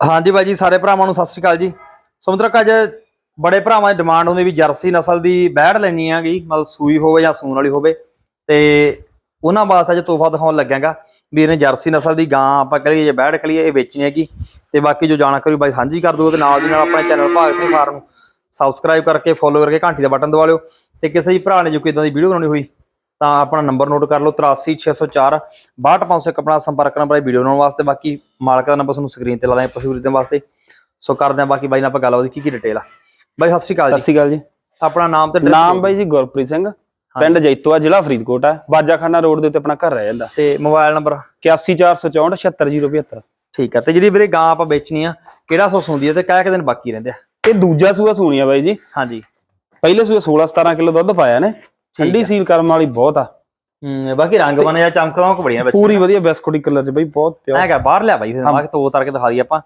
ਹਾਂਜੀ ਬਾਈ ਜੀ, ਸਾਰੇ ਭਰਾਵਾਂ ਨੂੰ ਸਤਿ ਸ਼੍ਰੀ ਅਕਾਲ ਜੀ। ਸਮੁੰਦਰਕ ਅੱਜ ਬੜੇ ਭਰਾਵਾਂ ਦੀ ਡਿਮਾਂਡ ਹੁੰਦੀ ਵੀ ਜਰਸੀ ਨਸਲ ਦੀ ਬੈੜ ਲੈਣੀ ਹੈਗੀ ਮਤਲਬ ਸੂਈ ਹੋਵੇ ਜਾਂ ਸੂਣ ਵਾਲੀ ਹੋਵੇ। ਤੇ ਉਹਨਾਂ ਵਾਸਤੇ ਅੱਜ ਤੋਹਫਾ ਦਿਖਾਉਣ ਲੱਗਾਂਗਾ ਵੀ ਇਹਨੇ ਜਰਸੀ ਨਸਲ ਦੀ ਗਾਂ ਆਪਾਂ ਕਹੀਏ ਜਾਂ ਬੈੜ ਕਹੀਏ ਇਹ ਵੇਚਣੀ ਹੈਗੀ। ਤੇ ਬਾਕੀ ਜੋ ਜਾਣਕਾਰੀ ਬਾਈ ਸਾਂਝੀ ਕਰ ਦਿਓ ਤੇ ਨਾਲ ਦੀ ਨਾਲ ਆਪਣੇ ਚੈਨਲ ਭਾਗ ਸਿੰਘ ਫਾਰਮ ਨੂੰ ਸਬਸਕ੍ਰਾਈਬ ਕਰਕੇ ਫੋਲੋ ਕਰਕੇ ਘੰਟੀ ਦਾ ਬਟਨ ਦਬਾ ਲਿਓ। ਤੇ ਕਿਸੇ ਵੀ ਭਰਾ ਨੇ ਜੋ ਕੋਈ ਇਦਾਂ ਦੀ ਵੀਡੀਓ ਬਣਾਉਣੀ ਹੋਈ ਤਾਂ ਆਪਣਾ ਨੰਬਰ ਨੋਟ ਕਰ ਲਓ 83604 62501 ਆਪਣਾ ਸੰਪਰਕ ਨੰਬਰ ਹੈ ਵੀਡੀਓ ਬਣਾਉਣ ਵਾਸਤੇ। ਬਾਕੀ ਮਾਲਕ ਦਾ ਨੰਬਰ ਤੁਹਾਨੂੰ ਸਕਰੀਨ ਤੇ ਲਾ ਦਾਂਗੇ ਪਸ਼ੂ ਖਰੀਦਣ ਵਾਸਤੇ। ਸੋ ਕਰਦੇ ਹਾਂ ਬਾਕੀ ਬਾਈ ਨਾਲ ਆਪਾਂ ਗੱਲ ਉਹਦੀ ਕੀ ਕੀ ਡਿਟੇਲ ਆ। ਬਾਈ ਸਤਿ ਸ਼੍ਰੀ ਅਕਾਲ ਸਤਿ ਜੀ ਸ਼੍ਰੀ ਅਕਾਲ ਜੀ। ਆਪਣਾ ਨਾਮ ਤੇ ਨਾਮ ਬਾਈ ਜੀ ਗੁਰਪ੍ਰੀਤ ਸਿੰਘ ਪਿੰਡ ਜੈਤੋਆ ਜ਼ਿਲ੍ਹਾ ਫਰੀਦਕੋਟ ਹੈ ਬਾਜਾਖਾਨਾ ਰੋਡ ਦੇ ਉੱਤੇ ਆਪਣਾ ਘਰ ਰਹਿ ਜਾਂਦਾ। ਤੇ ਮੋਬਾਈਲ ਨੰਬਰ? 81464 76075 ਠੀਕ ਆ ਤੇ ਜਿਹੜੀ ਵੀਰੇ ਗਾਂ ਆਪਾਂ ਵੇਚਣੀ ਆ ਕਿਹੜਾ ਸੌ ਹੁੰਦੀ ਹੈ ਤੇ ਕਹਿ ਕਿ ਦਿਨ ਬਾਕੀ ਰਹਿੰਦੇ ਆ? ਇਹ ਦੂਜਾ ਸੂਆ ਸੂਣੀ ਆ ਬਾਈ ਜੀ। ਹਾਂਜੀ। ਪਹਿਲੇ ਸੂਏ 16 17 ਕਿਲੋ ਦੁੱਧ ਪਾਇਆ ਨੇ। ਠੰਡੀ ਸੀਲ ਕਰਮ ਵਾਲੀ ਬਹੁਤ ਆ। ਹੂੰ ਬਾਕੀ ਰੰਗ ਬਣੇ ਜਾਂ ਚਮਕਦਾਰ ਬੜੀਆਂ ਵਿੱਚ। ਪੂਰੀ ਵਧੀਆ ਬਿਸਕੁਟੀ ਕਲਰ ਚ ਬਾਈ ਬਹੁਤ ਪਿਆ ਕਾ ਬਾਹਰ ਲਿਆ ਬਾਈ ਫਿਰ ਮਾਂ ਕੇ ਤੋਰ ਕਰਕੇ ਦਿਖਾ ਦਈਏ ਆਪਾਂ।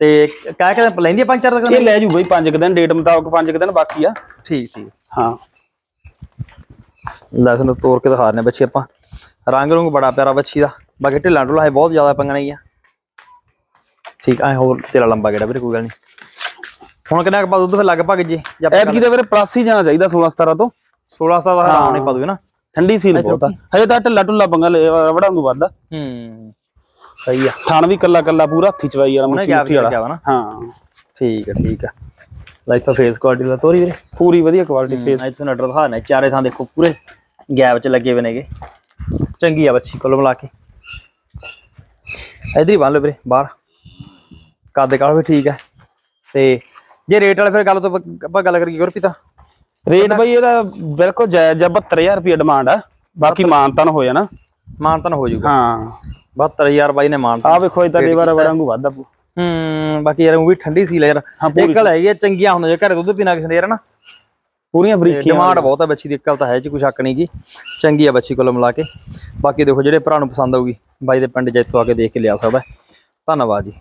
ਤੇ ਕਹਿ ਕਿ ਲੈਂਦੀ ਆ ਪੰਜ ਚਾਰ ਇਹ ਦਿਨ ਲੈ ਜੂ ਬਾਈ 5 ਦਿਨ ਡੇਟ ਮੁਤਾਬਕ 5 ਦਿਨ ਬਾਕੀ ਆ। ਠੀਕ ਠੀਕ। ਹਾਂ। ਲੈ ਸਾਨੂੰ ਤੋੜ ਕੇ ਦਿਖਾ ਰਹੇ ਬੱਚੀ ਆਪਾਂ। ਰੰਗ ਰੰਗ ਬੜਾ ਪਿਆਰਾ ਬੱਚੀ ਦਾ। ਬਾਕੀ ਢਿੱਲਾਂ ਢੁੱਲਾ ਹੈ ਬਹੁਤ ਜ਼ਿਆਦਾ ਪੰਗਣਾ ਹੀ ਆ ਠੀਕ ਆ ਹੋਰ ਤੇਰਾ ਲੰਬਾ ਗੇੜਾ ਵੀਰੇ ਕੋਈ ਗੱਲ ਨਹੀਂ। ਹੁਣ ਕਿੰਨਾ ਕੁ ਪਾ ਦੁੱਧ ਫਿਰ ਲਗਭਗ ਜੀ ਜਾਂ ਐਤਕੀ ਤਾਂ ਵੀਰੇ ਪਲੱਸ ਜਾਣਾ ਚਾਹੀਦਾ 16 17 ਤੋਂ। 16 ਸਤਾ ਦਾ ਹਰਾਮ ਨਹੀਂ ਪਾ ਦੂਗੇ ਨਾ। ਠੰਡੀ ਸੀਲ ਬਹੁਤ। ਆ ਹਜੇ ਤਾਂ ਢਿੱਲਾ ਢੁੱਲਾ ਪੰਗਾ ਵੜਾ ਨੂੰ ਵੱਧ ਆ ਹੂੰ। ਸਹੀ ਆ। ਥਣ ਵੀ ਕੱਲਾ ਕੱਲਾ ਪੂਰਾ ਹੱਥੀ ਚਵਾਈ ਉਹਨੇ ਮੁੱਠੀ ਮੁੱਠੀ ਵਾਲਾ। ਹਾਂ। ਠੀਕ ਆ ਠੀਕ ਆ। ਲਾਈਕ ਤਾਂ ਫੇਸ ਕੁਆਲਿਟੀ ਦਾ ਤੋਰੀ ਵੀਰੇ। ਪੂਰੀ ਵਧੀਆ ਕੁਆਲਿਟੀ ਫੇਸ ਅੱਜ ਤੁਹਾਨੂੰ ਅਡਰ ਦਿਖਾਣਾ ਚਾਰੇ ਥਾਂ ਦੇਖੋ ਪੂਰੇ ਗੈਪ ਚ ਲੱਗੇ ਹੋਏ ਨੇਗੇ। ਚੰਗੀ ਆ ਬੱਚੀ ਕੋਲ ਮਿਲਾ ਕੇ। ਇਧਰ ਹੀ ਬੰਨ ਲਓ ਵੀਰੇ ਬਾਹਰ। ਕੱਦ ਕਾਲ ਵੀ ਠੀਕ ਹੈ ਤੇ ਜੇ ਰੇਟ ਵਾਲੇ ਫਿਰ ਗੱਲ ਤੋਂ ਆਪਾਂ- ਆਪਾਂ ਗੱਲ ਕਰੀਏ ਗੁਰਪ੍ਰੀਤ ਰੇਟ ਬਈ ਇਹਦਾ ਬਿਲਕੁਲ ਜਾਇਜ਼ ਆ 72000 ਰੁਪਏ ਡਿਮਾਂਡ ਆ। ਬਾਕੀ ਮਾਨਤਨ ਹੋ ਜਾਣਾ। ਮਾਨਤਨ ਹੋ ਜਾਊਗਾ। ਹਾਂ। 72000 ਬਾਈ ਨੇ ਮਾਨਤਨ। ਆ ਵੇਖੋ ਇਦਾਂ ਦੇ ਵਾਰ ਵੜਾਂਗੂ ਵਾਧਾ ਹੂੰ ਬਾਕੀ ਯਾਰ ਉਹ ਵੀ ਠੰਡੀ ਸੀ ਲੈ ਯਾਰ। ਹਾਂ, ਇੱਕ ਗੱਲ ਹੈਗੀ ਆ, ਚੰਗੀਆਂ ਹੁੰਦੀਆਂ ਜੇ ਘਰੇ ਦੁੱਧ ਪੀਣਾ ਕਿਸੇ ਨੇ ਯਾਰ ਨਾ ਪੂਰੀਆਂ ਬਰੀਕੀਆਂ ਡਿਮਾਂਡ ਬਹੁਤ ਹੈ ਬੱਚੀ ਦੀ ਅਕਲ ਤਾਂ ਹੈ ਚ ਕੋਈ ਸ਼ੱਕ ਨਹੀਂ ਗੀ। ਚੰਗੀ ਆ ਬੱਚੀ ਕੋਲ ਮਿਲਾ ਕੇ। ਬਾਕੀ ਦੇਖੋ ਜਿਹੜੇ ਭਰਾ ਨੂੰ ਪਸੰਦ ਆਊਗੀ ਬਾਈ ਦੇ ਪਿੰਡ ਜੈਤੋ ਆ ਕੇ ਦੇਖ ਕੇ ਲਿਆ ਸਕਦਾ। ਧੰਨਵਾਦ ਜੀ।